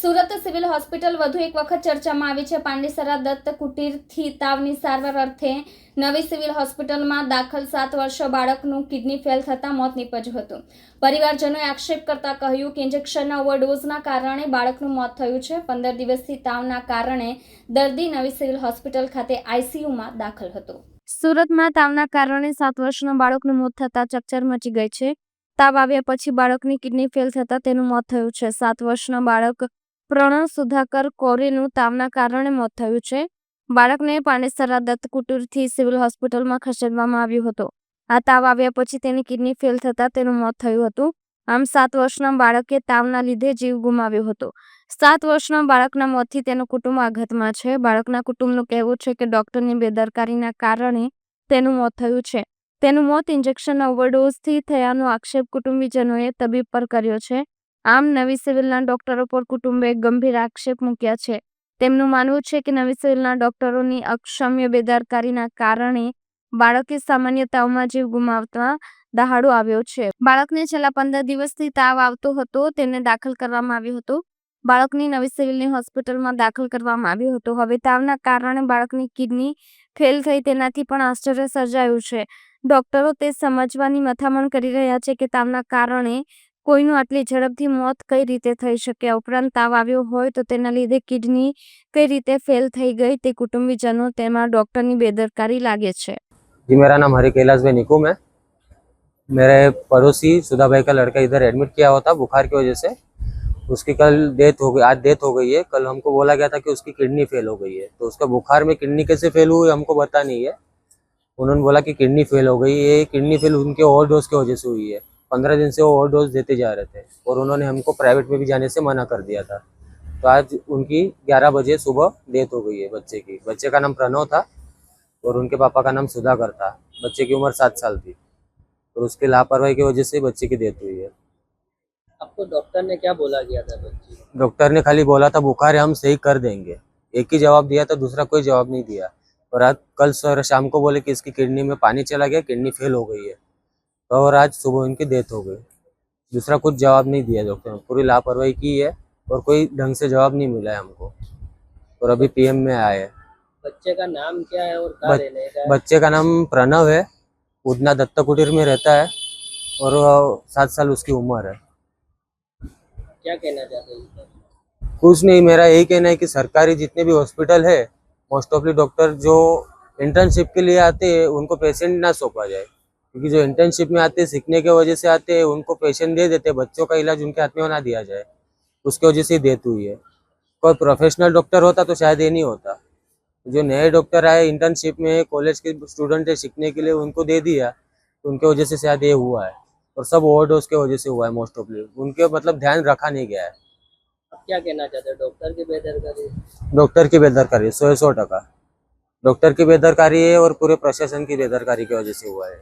Surat civil hospital વધુ એક વખત ચર્ચામાં આવી છે પાંડેસરા દત્ત કુટીરથી તાવની સારવાર અર્થે નવી સિવિલ હોસ્પિટલમાં દાખલ સાત વર્ષ બાળકનું કિડની ફેલ થતાં મોત નીપજ્યું હતું પરિવારજનોએ આક્ષેપ કરતા કહ્યું કે ઇન્જેક્શનના ઓવરડોઝના કારણે બાળકનું મોત થયું છે પંદર દિવસથી તાવના કારણે દર્દી નવી સિવિલ હોસ્પિટલ ખાતે આઈસીયુમાં દાખલ હતો સુરતમાં તાવના કારણે સાત વર્ષના બાળકનું મોત થતાં ચકચર મચી ગઈ છે તાવ આવ્યા પછી બાળકની કિડની ફેલ થતાં તેનું મોત થયું છે સાત વર્ષના બાળક પ્રણવ સુધાકર કોરીનું તાવના કારણે મોત થયું છે બાળકને પાંડેસરા દત્ત કુટુરથી સિવિલ હોસ્પિટલમાં ખસેડવામાં આવ્યો હતો આ તાવ આવ્યા પછી તેની કિડની ફેલ થતાં તેનું મોત થયું હતું આમ સાત વર્ષના બાળકે તાવના લીધે જીવ ગુમાવ્યો હતો સાત વર્ષના બાળકના મોતથી તેનું કુટુંબ આઘાતમાં છે બાળકના કુટુંબનું કહેવું છે કે ડોક્ટરની બેદરકારીના કારણે તેનું મોત થયું છે તેનું મોત ઇન્જેક્શનના ઓવરડોઝથી થયાનો આક્ષેપ કુટુંબીજનોએ તબીબ પર કર્યો છે આમ નવી સિવિલના ડોક્ટરો પર કુટુંબે ગંભીર આક્ષેપ મૂક્યા છે તેમનું માનવું છે કે નવી સિવિલના ડોક્ટરોની અક્ષમ્ય બેદારકારીના કારણે બાળકે સામાન્ય તાવમાં જીવ ગુમાવતા દહાડો આવ્યો છે બાળકને છેલ્લા પંદર દિવસથી તાવ આવતો હતો તેને દાખલ કરવામાં આવ્યો હતો બાળકની નવી સિવિલની હોસ્પિટલમાં દાખલ કરવામાં આવ્યો હતો હવે તાવના કારણે બાળકની કિડની ફેલ થઈ તેનાથી પણ આશ્ચર્ય સર્જાયું છે ડોક્ટરો તે સમજવાની મથામણ કરી રહ્યા છે કે તાવના કારણે કોઈનું આટલે છડકથી મોત કઈ રીતે થઈ શકેા ઉપરાં તાવ આવ્યો હોય તો તેના લીધે કિડની કઈ રીતે ફેલ થઈ ગઈ તે કુટુંબવિચનો તેમાં ડોક્ટરની બેદરકારી લાગે છે જી મેરા નામ હરેકેલાશભાઈ નિકુમ હે મારા પડોશી સુધાભાઈ કા લડકા ઈધર એડમિટ કિયા હોતા બુખાર કે વજેસે ઉસકી કલ ડેથ હો ગઈ આજ ડેથ હો ગઈ હે કલ હમકો બોલાયા ગયા થા કે ઉસકી કિડની ફેલ હો ગઈ હે તો ઉસકા બુખાર મે કિડની કેસે ફેલુ હુય હમકો બતા નહી હે ઉનહોને બોલા કે કિડની ફેલ હો ગઈ હે કિડની ફેલ ઉનકે ઓર દોઝ કે વજે સે હુઈ હે पंद्रह दिन से वो डोज देते जा रहे थे और उन्होंने हमको प्राइवेट में भी जाने से मना कर दिया था तो आज उनकी ग्यारह बजे सुबह डेथ हो गई है बच्चे की बच्चे का नाम प्रणव था और उनके पापा का नाम सुधाकर था बच्चे की उम्र सात साल थी और उसकी लापरवाही की वजह से बच्चे की डेथ हुई है आपको डॉक्टर ने क्या बोला गया था बच्चे डॉक्टर ने खाली बोला था बुखार है हम सही कर देंगे एक ही जवाब दिया था दूसरा कोई जवाब नहीं दिया और आज कल शाम को बोले कि इसकी किडनी में पानी चला गया किडनी फेल हो गई है और आज सुबह उनकी डेथ हो गई दूसरा कुछ जवाब नहीं दिया डॉक्टर ने पूरी लापरवाही की है और कोई ढंग से जवाब नहीं मिला है हमको और अभी पीएम में आए हैं बच्चे का नाम क्या है और बच, का है? बच्चे का नाम प्रणव है उदना दत्ता कुटीर में रहता है और सात साल उसकी उम्र है क्या कहना चाहते हैं कुछ नहीं मेरा यही कहना है कि सरकारी जितने भी हॉस्पिटल है मोस्ट ऑफली डॉक्टर जो इंटर्नशिप के लिए आते हैं उनको पेशेंट ना सौंपा जाए क्योंकि जो इंटर्नशिप में आते हैं सीखने के वजह से आते हैं उनको पेशेंट दे देते बच्चों का इलाज उनके हाथ में ना दिया जाए उसके वजह से देत हुई है कोई प्रोफेशनल डॉक्टर होता तो शायद ये नहीं होता जो नए डॉक्टर आए इंटर्नशिप में कॉलेज के स्टूडेंट है सीखने के लिए उनको दे दिया तो उनके वजह से शायद ये हुआ है और सब डोज के वजह से हुआ है मोस्ट ऑफली उनके मतलब ध्यान रखा नहीं गया है अब क्या कहना चाहते हैं डॉक्टर की बेदरकारी डॉक्टर की बेदरकारी सौ सौ टका डॉक्टर की बेदरकारी है और पूरे प्रशासन की बेदरकारी की वजह से हुआ है